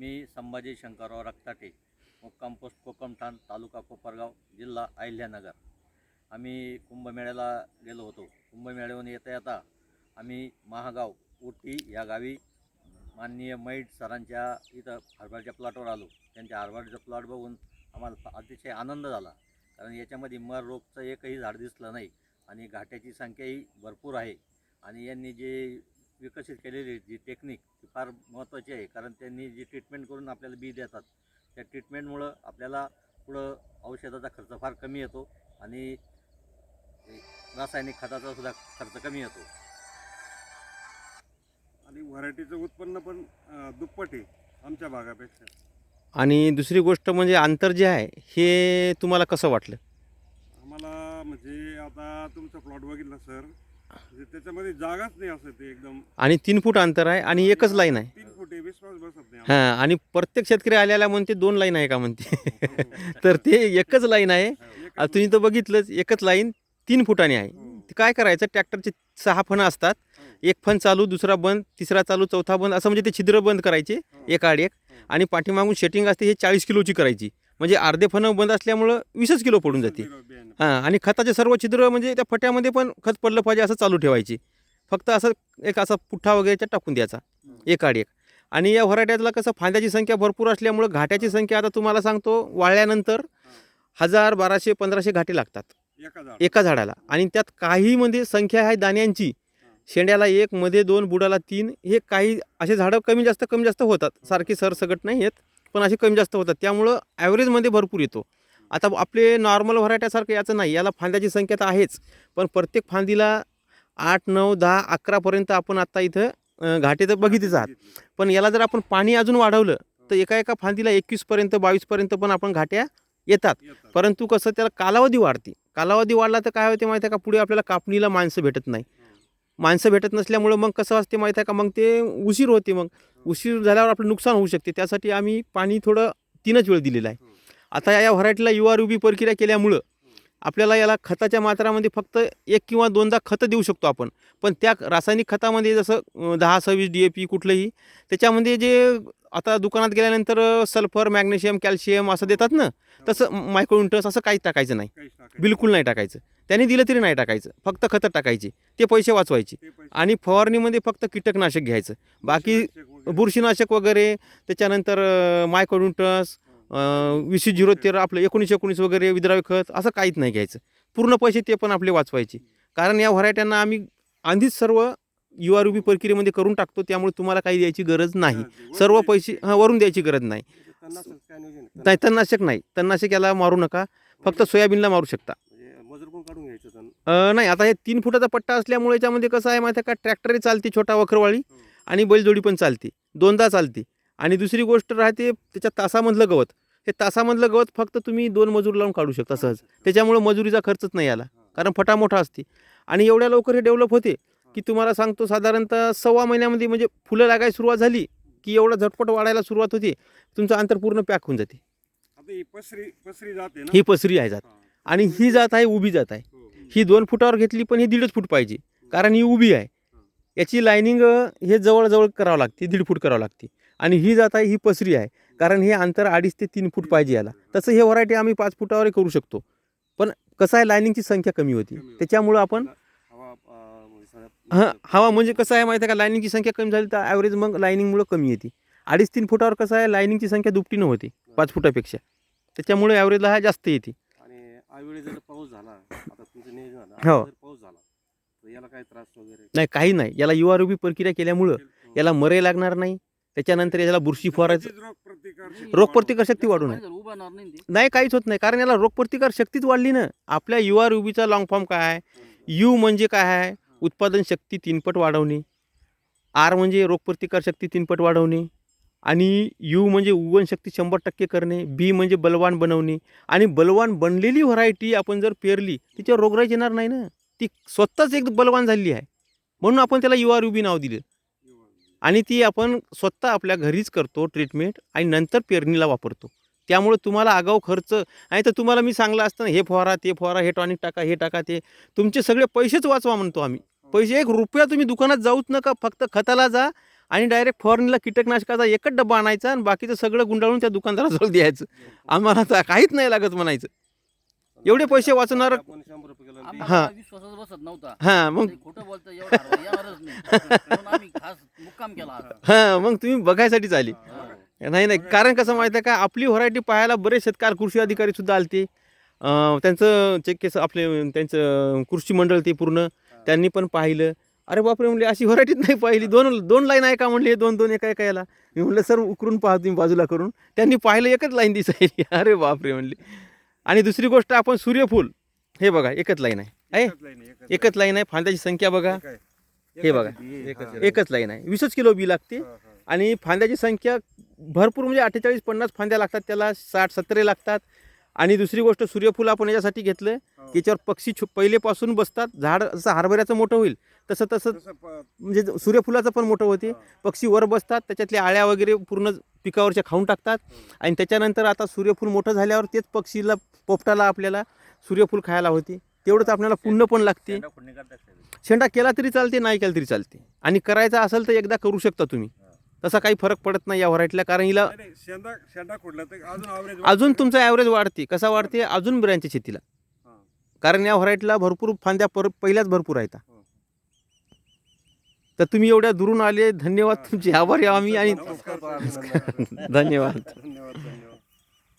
मी संभाजी शंकरराव रक्ताटे मुक्काम पोस्ट कोकमठाण तालुका कोपरगाव जिल्हा अहिल्यानगर. आम्ही कुंभमेळ्याला गेलो होतो. कुंभमेळ्याहून येता येता आम्ही महागाव उटी या गावी माननीय मैठ सरांच्या इथं हरभऱ्याच्या प्लॉटवर आलो. त्यांच्या हरभऱ्याचा प्लॉट बघून आम्हाला अतिशय आनंद झाला. कारण याच्यामध्ये मर रोगचं एकही झाड दिसलं नाही आणि घाट्याची संख्याही भरपूर आहे. आणि यांनी जे विकसित केलेली जी टेक्निक ती फार महत्त्वाची आहे. कारण त्यांनी जी ट्रीटमेंट करून आपल्याला बी देतात त्या ट्रीटमेंटमुळं आपल्याला पुढं औषधाचा खर्च फार कमी येतो आणि रासायनिक खताचा सुद्धा खर्च कमी येतो. आणि व्हरायटीचं उत्पन्न पण दुप्पट आहे आमच्या भागापेक्षा. आणि दुसरी गोष्ट म्हणजे अंतर जे आहे हे तुम्हाला कसं वाटलं? आम्हाला म्हणजे आता तुमचा प्लॉट बघितला सर म्हणजे त्याच्यामध्ये जागाच नाही असं ते एकदम. आणि तीन फूट अंतर आहे आणि एकच लाईन आहे. तीन फुटे विश्वास बसत नाही हां आणि प्रत्येक शेतकरी आल्याला म्हणते दोन लाईन आहे का म्हणते. तर ते एकच लाईन आहे. आता तुम्ही तर बघितलंच एकच लाईन तीन फुटाने आहे. हो. ते काय करायचं ट्रॅक्टरचे सहा फणं असतात. एक फण चालू दुसरा बंद तिसरा चालू चौथा बंद असं म्हणजे ते छिद्र बंद करायचे हो. एक आड एक. आणि पाठीमागून शेटिंग असते हे चाळीस किलोची करायची. म्हणजे अर्धे फणं बंद असल्यामुळं वीसच किलो पडून जाते. हां आणि खताचे सर्व छिद्र म्हणजे त्या फट्यामध्ये पण खत पडलं पाहिजे असं चालू ठेवायची. फक्त असं एक असा पुठ्ठा वगैरे टाकून द्यायचा. एक आड एक. आणि या व्हरायट्यातला कसं फांद्याची संख्या भरपूर असल्यामुळं घाट्याची संख्या आता तुम्हाला सांगतो वाळल्यानंतर हजार बाराशे पंधराशे घाटे लागतात. एका झाड एका झाडाला. आणि त्यात काही मध्ये संख्या आहे दाण्यांची. शेंड्याला एक मध्ये दोन बुडाला तीन हे काही असे झाडं कमी जास्त कमी जास्त होतात. सारखी सरसकट नाही येत. पण असे कमी जास्त होतात. त्यामुळं ॲव्हरेजमध्ये भरपूर येतो. आता आपले नॉर्मल व्हरायट्यासारखं याचं नाही. याला फांद्याची संख्या तर आहेच. पण प्रत्येक फांदीला आठ नऊ दहा अकरापर्यंत आपण आता इथं घाटे तर बघितच आहात. पण याला जर आपण पाणी अजून वाढवलं तर एका एका फांदीला एकवीसपर्यंत बावीसपर्यंत पण आपण घाट्या येतात. येतात. परंतु कसं त्याला कालावधी वाढते. कालावधी वाढला तर काय होते माहिती आहे का? पुढे आपल्याला कापणीला माणसं भेटत नाही. माणसं भेटत नसल्यामुळं मग कसं असते माहीत आहे का? मग ते उशीर होते मग. उशीर झाल्यावर आपलं नुकसान होऊ शकते. त्यासाठी आम्ही पाणी थोडं तीनच वेळ दिलेलं आहे. आता या व्हरायटीला युवा रुबी प्रक्रिया केल्यामुळं आपल्याला याला खताच्या मात्रामध्ये फक्त एक किंवा दोनदा खतं देऊ शकतो आपण. पण त्या रासायनिक खतामध्ये जसं दहा सव्वीस डी ए पी कुठलंही त्याच्यामध्ये जे आता दुकानात गेल्यानंतर सल्फर मॅग्नेशियम कॅल्शियम असं देतात ना तसं मायक्रोइंटस असं काहीच टाकायचं नाही. बिलकुल नाही टाकायचं. त्यांनी दिलं तरी नाही टाकायचं. फक्त खतं टाकायची. ते पैसे वाचवायचे. आणि फवारणीमध्ये फक्त कीटकनाशक घ्यायचं. बाकी बुरशीनाशक वगैरे. त्याच्यानंतर मायक्रोड्युंटस वीस झिरो तेरा आपलं एकोणीस एकोणीस वगैरे विद्राव्य खत असं काहीच नाही घ्यायचं. पूर्ण पैसे ते पण आपले वाचवायचे. कारण या व्हरायट्यांना आम्ही आधीच सर्व युवा रुबी प्रक्रियेमध्ये करून टाकतो त्यामुळे तुम्हाला काही द्यायची गरज नाही. हा, सर्व पैसे हां वरून द्यायची गरज नाही? नाही. तणनाशक नाही तणनाशक याला मारू नका. फक्त सोयाबीनला मारू शकता. म्हणजे नाही आता हे तीन फुटाचा पट्टा असल्यामुळे याच्यामध्ये कसं आहे माहिती का? ट्रॅक्टरही चालते छोटा वखरवाळी आणि बैलजोडी पण चालते. दोनदा चालते. आणि दुसरी गोष्ट राहते त्याच्या तासामधलं गवत. हे तासामधलं गवत फक्त तुम्ही दोन मजूर लावून काढू शकता सहज. त्याच्यामुळे मजुरीचा खर्चच नाही आला कारण फटा मोठा असते. आणि एवढ्या लवकर हे डेव्हलप होते की तुम्हाला सांगतो साधारणतः सव्वा महिन्यामध्ये म्हणजे फुलं लागायला सुरुवात झाली की एवढं झटपट वाढायला सुरुवात होते तुमचं अंतर पूर्ण पॅक होऊन जाते. आता ही पसरी पसरी जाते ना? ही पसरी आहे जात. हा. आणि ही जात आहे उभी जात आहे. हो. ही. दोन फुटावर घेतली पण ही दीडच फूट पाहिजे कारण ही उभी आहे. याची लाईनिंग हे जवळजवळ करावं लागते दीड फूट करावं लागते. आणि ही जात आहे ही पसरी आहे कारण हे अंतर अडीच ते तीन फूट पाहिजे याला. तसं हे व्हरायटी आम्ही पाच फुटावरही करू शकतो. पण कसं आहे लाईनिंगची संख्या कमी होती. त्याच्यामुळं आपण हवा अं, म्हणजे सगळ्या- हां हवा म्हणजे कसं आहे माहिती आहे का? लाईनिंगची संख्या कमी झाली तर ॲव्हरेज मग लाईनिंगमुळं कमी येते. अडीच तीन फुटावर कसं आहे लाईनिंगची संख्या दुपटीनं होते पाच फुटापेक्षा. त्याच्यामुळे ॲव्हरेजला हा जास्त येते. आणि आवेळी जर पाऊस झाला आता तुमचं नियोजन झालं हो. जर पाऊस झाला तर याला काय त्रास वगैरे? नाही काही नाही. याला युवा रुबी प्रक्रिया केल्यामुळं याला मरे लागणार नाही. त्याच्यानंतर याला बुरशी फवारायचं रोग प्रतिकार रोगप्रतिकार शक्ती उभा राहणार नाही ते. नाही काहीच होत नाही. कारण याला रोगप्रतिकार शक्तीच वाढली ना. आपल्या युवा रुबीचा लॉंग फॉर्म काय आहे? यू म्हणजे काय आहे? उत्पादन शक्ती तीनपट वाढवणे. आर म्हणजे रोगप्रतिकार शक्ती तीनपट वाढवणे. आणि यू म्हणजे उगवण शक्ती शंभर टक्के करणे. बी म्हणजे बलवान बनवणे. आणि बलवान बनलेली व्हरायटी आपण जर पेरली तिच्यावर रोगराईज येणार नाही ना? ती स्वतःच एक बलवान झालेली आहे. म्हणून आपण त्याला युवा रुबी नाव दिलं. आणि ती आपण स्वतः आपल्या घरीच करतो ट्रीटमेंट आणि नंतर पेरणीला वापरतो. त्यामुळे तुम्हाला आगाऊ खर्च आणि तर तुम्हाला मी सांगलं असतं ना हे फवारा ते फवारा हे टॉनिक टाका हे टाका ते. तुमचे सगळे पैसेच वाचवा म्हणतो आम्ही. पैसे एक रुपया तुम्ही दुकानात जाऊच नका फक्त खताला जा आणि डायरेक्ट फवारणीला कीटकनाशकाचा एकच डब्बा आणायचा आणि बाकीचं सगळं गुंडाळून त्या दुकानदाराजवळ द्यायचं. आम्हाला तर काहीच नाही लागत म्हणायचं. एवढे पैसे विश्वासच बसत नव्हता. हां मग ते खोटं बोलतं एवढं हरभरा येणारच नाही. म्हणून आम्ही खास मुक्काम केला आता. हां मग तुम्ही बघायसाठीच आली नाही नाही कारण कसं माहिती आहे का आपली व्हरायटी पाहायला बरेच शेतकार कृषी अधिकारी सुद्धा आलते. त्यांचं चेक केस आपले त्यांचं कृषी मंडळ ते पूर्ण त्यांनी पण पाहिलं. अरे बापरे म्हणले अशी व्हरायटीच नाही पाहिली. दोन दोन लाईन आहे का म्हणले दोन दोन एका एका याला मी म्हणलं सर उकरून पाहा तुम्ही बाजूला करून. त्यांनी पाहिलं एकच लाईन दिसायली. अरे बापरे म्हणले. आणि दुसरी गोष्ट आपण सूर्यफूल हे बघा एकच लाईन आहे. आहे? एकच लाईन आहे फांद्याची संख्या बघा. हे बघा. एकच लाईन आहे. वीसच किलो बी लागते. आणि फांद्याची संख्या भरपूर म्हणजे अठ्ठेचाळीस पन्नास फांद्या लागतात त्याला साठ सत्तरे लागतात. आणि दुसरी गोष्ट सूर्यफूल आपण याच्यासाठी घेतलं हो. की याच्यावर पक्षी छो पहिलेपासून बसतात. झाड जसं हरभऱ्याचं मोठं होईल तसं तसं म्हणजे सूर्यफुलाचं पण मोठं होते. हा. पक्षी वर बसतात त्याच्यातल्या आळ्या वगैरे पूर्ण पिकावरच्या खाऊन टाकतात. आणि त्याच्यानंतर आता सूर्यफूल मोठं झाल्यावर तेच पक्षीला पोपटाला आपल्याला सूर्यफूल खायला होते. तेवढंच आपल्याला पुण्य पण लागते. शेंडा केला तरी चालते नाही केला तरी चालते. आणि करायचा असेल तर एकदा करू शकता तुम्ही. तसा काही फरक पडत नाही या व्हरायटीला कारण हिला नाही, नाही, शेंडा शेंडा खोडला तर अजून average अजून वाढतं तुमचा ॲव्हरेज वाढते. कसा वाढते? अजून बिरांच्या शेतीला हा. कारण या व्हरायटीला भरपूर फांद्या पर पहिल्याच भरपूर आहेत. हो. तर तुम्ही एवढ्या दुरून आले. धन्यवाद तुमचे. आभारी आहे आम्ही आणि नमस्कार, सर. धन्यवाद. धन्यवाद धन्यवाद.